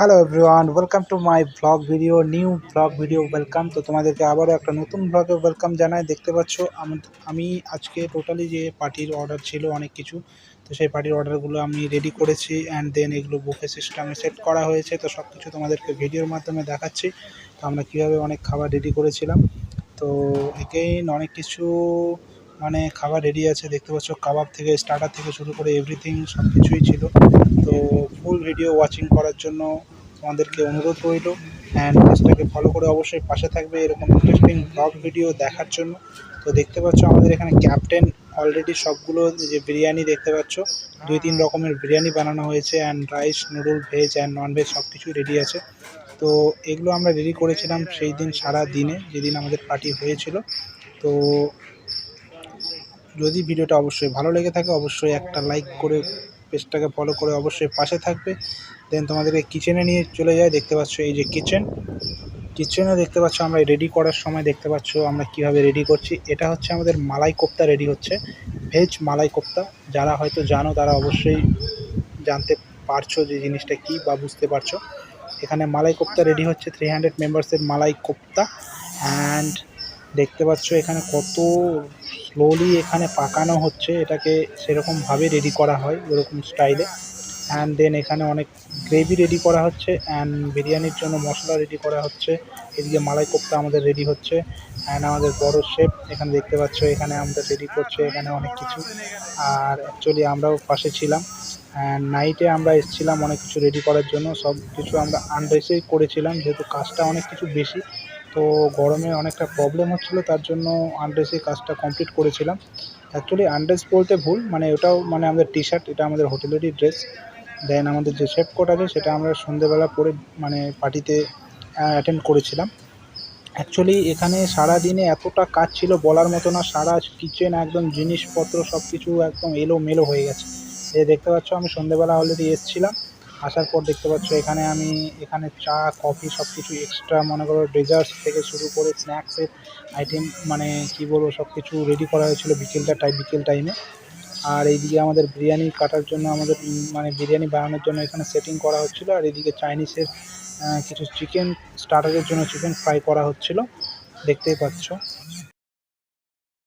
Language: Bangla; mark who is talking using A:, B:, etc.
A: Hello everyone welcome to my blog video new blog video welcome তো তোমাদেরকে আবারও একটা নতুন ব্লগে ওয়েলকাম জানাই। দেখতে পাচ্ছ, আমি আজকে টোটালি যে পার্টির অর্ডার ছিল অনেক কিছু, তো সেই পার্টির অর্ডারগুলো আমি রেডি করেছি অ্যান্ড দেন এগুলো বুফে সিস্টেমে সেট করা হয়েছে। তো সব কিছু তোমাদেরকে ভিডিওর মাধ্যমে দেখাচ্ছি। তো আমরা কীভাবে অনেক খাবার রেডি করেছিলাম। তো এগেইন অনেক কিছু মানে খাবার রেডি আছে, দেখতে পাচ্ছ কাবাব থেকে স্টার্টার থেকে শুরু করে এভরিথিং সব কিছুই ছিল। তো ফুল ভিডিও ওয়াচিং করার জন্য তোমাদেরকে অনুরোধ রইল। অ্যান্ড পেজটাকে ফলো করে অবশ্যই পাশে থাকবে এরকম ইন্টারেস্টিং ব্লগ ভিডিও দেখার জন্য। তো দেখতে পাচ্ছ আমাদের এখানে ক্যাপ্টেন অলরেডি সবগুলো যে বিরিয়ানি দেখতে পাচ্ছ। দুই তিন রকমের বিরিয়ানি বানানো হয়েছে and rice noodle veg and non veg সব কিছুই রেডি আছে। তো এগুলো আমরা রেডি করেছিলাম সেই দিন সারা দিনে, যেদিন আমাদের পার্টি হয়েছিল। তো যদি ভিডিওটা অবশ্যই ভালো লেগে থাকে, অবশ্যই একটা লাইক করে পেজটাকে ফলো করে অবশ্যই পাশে থাকবে। দেন তোমাদেরকে কিচেনে নিয়ে চলে যায় দেখতে পাচ্ছ এই যে কিচেন কিচেনে দেখতে পাচ্ছ আমরা রেডি করার সময় দেখতে পাচ্ছ আমরা কীভাবে রেডি করছি। এটা হচ্ছে আমাদের মালাই কোপ্তা রেডি হচ্ছে। ভেজ মালাই কোপ্তা। যারা হয়তো জানো, তারা অবশ্যই জানতে পারছ যে জিনিসটা কি বা বুঝতে পারছ। এখানে মালাই কোপ্তা রেডি হচ্ছে থ্রি হান্ড্রেড মেম্বার্সের মালাই কোপ্তা। অ্যান্ড দেখতে পাচ্ছ এখানে কত স্লোলি এখানে পাকানো হচ্ছে। এটাকে সেরকমভাবে রেডি করা হয় ওরকম স্টাইলে অ্যান্ড দেন এখানে অনেক গ্রেভি রেডি করা হচ্ছে অ্যান্ড বিরিয়ানির জন্য মশলা রেডি করা হচ্ছে। এদিকে মালাই কোপ্তা আমাদের রেডি হচ্ছে। অ্যান্ড আমাদের বড় শেপ এখানে দেখতে পাচ্ছ, এখানে আমাদের রেডি করছে এখানে অনেক কিছু। আর অ্যাকচুয়ালি আমরাও পাশে ছিলাম। অ্যান্ড নাইটে আমরা এসেছিলাম অনেক কিছু রেডি করার জন্য। সব কিছু আমরা আনড্রেসেই করেছিলাম, যেহেতু কাজটা অনেক কিছু বেশি। তো গরমে অনেকটা প্রবলেম হচ্ছিল, তার জন্য আনড্রেসেই কাজটা কমপ্লিট করেছিলাম। অ্যাকচুয়ালি আনড্রেস বলতে ভুল মানে ওটাও মানে আমাদের টি শার্ট এটা আমাদের হোটেলেরই ড্রেস দেন আমাদের যে শেফ কোট আছে, সেটা আমরা সন্ধেবেলা পরে মানে পার্টিতে অ্যাটেন্ড করেছিলাম। অ্যাকচুয়ালি এখানে সারা দিনে এতটা কাজ ছিল বলার মতো না, সারা কিচেন একদম জিনিসপত্র সব কিছু একদম এলোমেলো হয়ে গেছে। এই দেখতে পাচ্ছ, আমি সন্ধেবেলা অলরেডি এসেছিলাম। আসার পর দেখতে পাচ্ছ, এখানে আমি, এখানে চা, কফি সব কিছু এক্সট্রা মনে করো ডেজার্টস থেকে শুরু করে স্ন্যাক্সের আইটেম মানে কি বলব সব কিছু রেডি করা হয়েছিল বিকেলটা টাইম বিকেল টাইমে আর এইদিকে আমাদের বিরিয়ানি কাটার জন্য আমাদের মানে বিরিয়ানি বানানোর জন্য এখানে সেটিং করা হচ্ছিল। আর এদিকে চাইনিজের কিছু চিকেন স্টার্টারের জন্য চিকেন ফ্রাই করা হচ্ছিল। দেখতেই পাচ্ছ।